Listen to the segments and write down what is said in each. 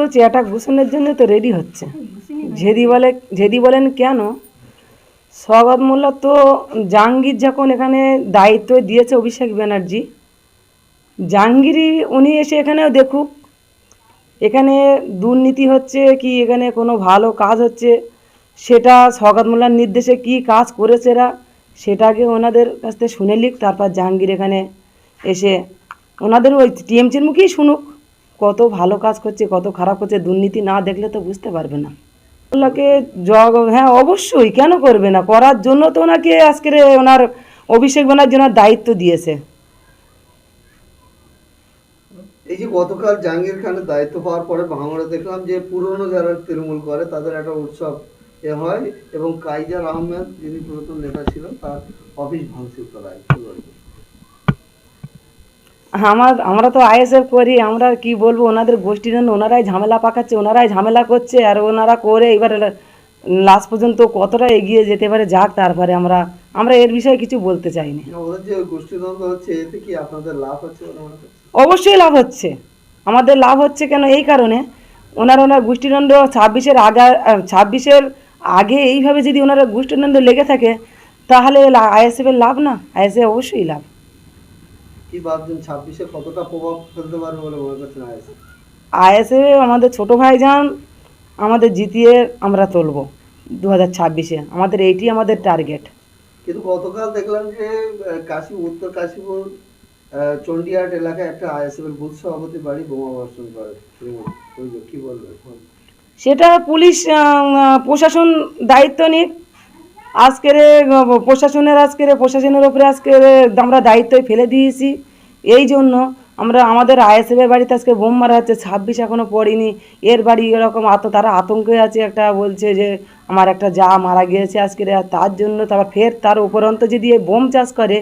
তো চেয়ারটা ঘুষণের জন্য তো রেডি হচ্ছে। ঝেদি বলে ঝেদি বলেন কেন? স্বাগত মোল্লা তো জাহাঙ্গীর যখন এখানে দায়িত্ব দিয়েছে অভিষেক ব্যানার্জি, জাহাঙ্গীরই উনি এসে এখানেও দেখুক। এখানে দুর্নীতি হচ্ছে কি, এখানে কোনো ভালো কাজ হচ্ছে, সেটা স্বাগত মোল্লার নির্দেশে কি কাজ করেছে এরা, সেটাকে ওনাদের কাছ থেকে শুনে লিখ তারপর জাহাঙ্গীর এখানে এসে ওনাদের ওই টিএমসির মুখেই শুনুক। কত ভালো কাজ করছে, কত খারাপ করছে, দুর্নীতি না দেখলে তো বুঝতে পারবে না। ওনাকে জগ হ্যাঁ অবশ্যই, কেন করবে না? করার জন্য তো ওনাকে আজকের ওনার অভিষেক ব্যানার্জি ওনার দায়িত্ব দিয়েছে। এই যে গতকাল জাহাঙ্গীর খানের দায়িত্ব পাওয়ার পরে ভাঙড়ে দেখলাম যে পুরনো যারা তৃণমূল করে, তাদের একটা উৎসব এ হয় এবং কাইজার আহমেদ যিনি পুরাতন নেতা ছিলেন, তার অফিস ভাঙচুর করা হয়? আমার আমরা তো আইএসএফ করি আমরা কি বলব ওনাদের গোষ্ঠীর জন্য ওনারাই ঝামেলা পাকাচ্ছে ওনারাই ঝামেলা করছে আর ওনারা করে এবার লাস্ট পর্যন্ত কতটা এগিয়ে যেতে পারে যাক তারপরে আমরা আমরা এর বিষয়ে কিছু বলতে গোষ্ঠীদ্বন্দ্ব মনে করছেন? অবশ্যই লাভ হচ্ছে। আমাদের লাভ হচ্ছে কেন এই কারণে? ওনার ওনার গোষ্ঠীদণ্ড ছাব্বিশের আগে ছাব্বিশের আগে এইভাবে যদি ওনারা গোষ্ঠীদণ্ড লেগে থাকে তাহলে আইএসএফের লাভ না? আইএসএফ অবশ্যই লাভ। কি ভাবছেন? ছাব্বিশে কতটা প্রভাব ফেলতে পারবে বলে মনে করছেন আইএসএ আইএসএফ আমাদের ছোট ভাইজান আমাদের জিতিয়ে আমরা তুলব দু হাজার ছাব্বিশে। আমাদের এইটি আমাদের টার্গেট। কিন্তু গতকাল দেখলাম যে কাশী উত্তর কাশীপুর চণ্ডীহাট এলাকায় একটা আইএসএফ এর বুথ সভাপতি বাড়ি বোমা বর্ষণ করে। কি বলবেন? সেটা পুলিশ প্রশাসন দায়িত্ব নিক। আজকের প্রশাসনের আজকের প্রশাসনের ওপরে আজকের আমরা দায়িত্বই ফেলে দিয়েছি। এই জন্য আমরা আমাদের আইএসএফের বাড়িতে আজকে বোম মারা হচ্ছে, ছাব্বিশ এখনও পড়িনি। এর বাড়ি এরকম আত, তারা আতঙ্কে আছে, একটা বলছে যে আমার একটা যা মারা গিয়েছে আজকের আর তার জন্য তারপর ফের তার উপরন্ত যদি বোম চাষ করে।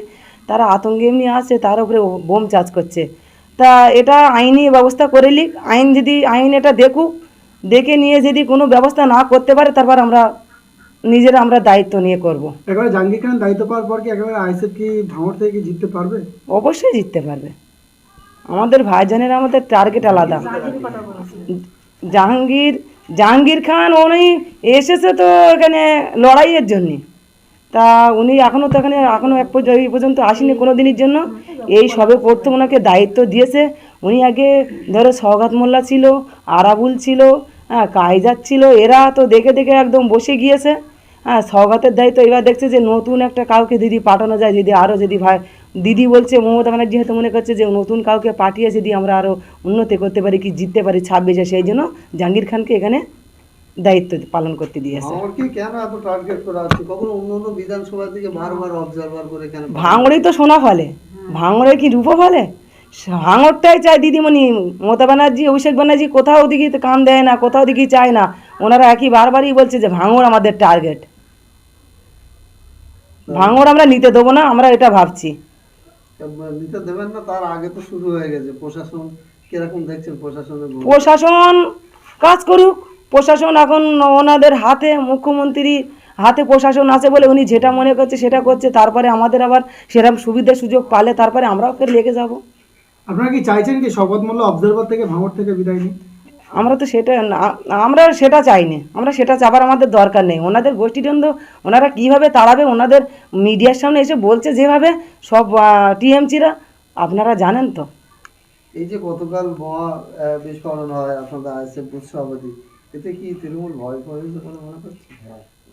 তারা আতঙ্কে এমনি আছে, তার উপরে বোম চাষ করছে। তা এটা আইনি ব্যবস্থা করে লিক আইন যদি, আইন এটা দেখুক, দেখে নিয়ে যদি কোনো ব্যবস্থা না করতে পারে, তারপর আমরা নিজেরা আমরা দায়িত্ব নিয়ে করব। একেবারে জাহাঙ্গীর খান দায়িত্ব পাওয়ার পর কি একেবারে আইসিএফ কি ভাঙড় থেকে কি জিততে পারবে? অবশ্যই জিততে পারবে। আমাদের ভাইজানের আমাদের টার্গেট আলাদা। জাহাঙ্গীর জাহাঙ্গীর খান উনি এসেছে তো এখানে লড়াইয়ের জন্যে। তা উনি এখনও তো এখানে এখনও এক পর্যন্ত এই পর্যন্ত আসেনি কোনো দিনের জন্য। এই সবে প্রথম ওনাকে দায়িত্ব দিয়েছে। উনি আগে ধরো সৌগাত মোল্লা ছিল আরাবুল ছিল হ্যাঁ কাইজার ছিল এরা তো দেখে দেখে একদম বসে গিয়েছে। হ্যাঁ সৌগাতের দায়িত্ব এবার দেখছে যে নতুন একটা কাউকে দিদি পাঠানো যায় যদি আরও যদি ভাই দিদি বলছে মমতা ব্যানার্জি হয়তো মনে করছে যে নতুন কাউকে পাঠিয়ে যদি আমরা আরও উন্নতি করতে পারি কি জিততে পারি ছাব্বিশে সেই জন্য জাহাঙ্গীর খানকে এখানে দায়িত্ব পালন করতে দিয়েছে। ভাঙড়েই তো সোনা ফলে। ভাঙড়ে কি রূপো ফলে? ভাঙড়টাই চায় দিদিমণি। মমতা ব্যানার্জি অভিষেক ব্যানার্জি কোথাও দিকে কান দেয় না কোথাও দিকে চায় না। ওনারা একই বারবারই বলছে যে ভাঙড় আমাদের টার্গেট ভাঙড় আমরা নিতে দেবো না আমরা এটা ভাবছি। নিতে দেবেন না তার আগে তো শুরু হয়ে গেছে। প্রশাসন কীরকম দেখছেন প্রশাসনের প্রশাসন কাজ করুক। প্রশাসন এখন ওনাদের হাতে মুখ্যমন্ত্রী হাতে প্রশাসন আছে বলে উনি যেটা মনে করছে সেটা করছে। তারপরে আমাদের আবার সেরকম সুবিধা সুযোগ পালে তারপরে আমরাও ফের লেগে যাব। আপনারা কি চাইছেন কি শপথ মোল্লা অবজারভার থেকে ভাঙড় থেকে বিদায় নিন আমরা তো সেটা না- আমরা সেটা চাইনি। আমরা সেটা চাবার আমাদের দরকার নেই। ওনাদের গোষ্ঠীদ্বন্দ্ব ওনারা কীভাবে তাড়াবে ওনাদের মিডিয়ার সামনে এসে বলছে যেভাবে সব টিএমসিরা আপনারা জানেন তো। এই যে গতকাল বোমা বিস্ফোরণ হয় আপনাদের আইএসএফ বুথ সভাপতি এতে কি তৃণমূল ভয় পেয়েছে বলে মনে করছে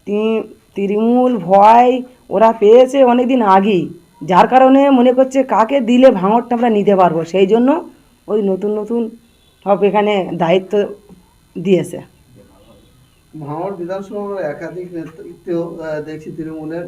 তি- তৃণমূল ভয় ওরা পেয়েছে অনেক দিন আগেই। যার কারণে মনে করছে কাকে দিলে ভাঙরটা আমরা নিতে পারব? সেই জন্য ওই নতুন নতুন সব এখানে দায়িত্ব দিয়েছে। ভাঙর বিধানসভার একাধিক নেতৃত্ব দেখছি তৃণমূলের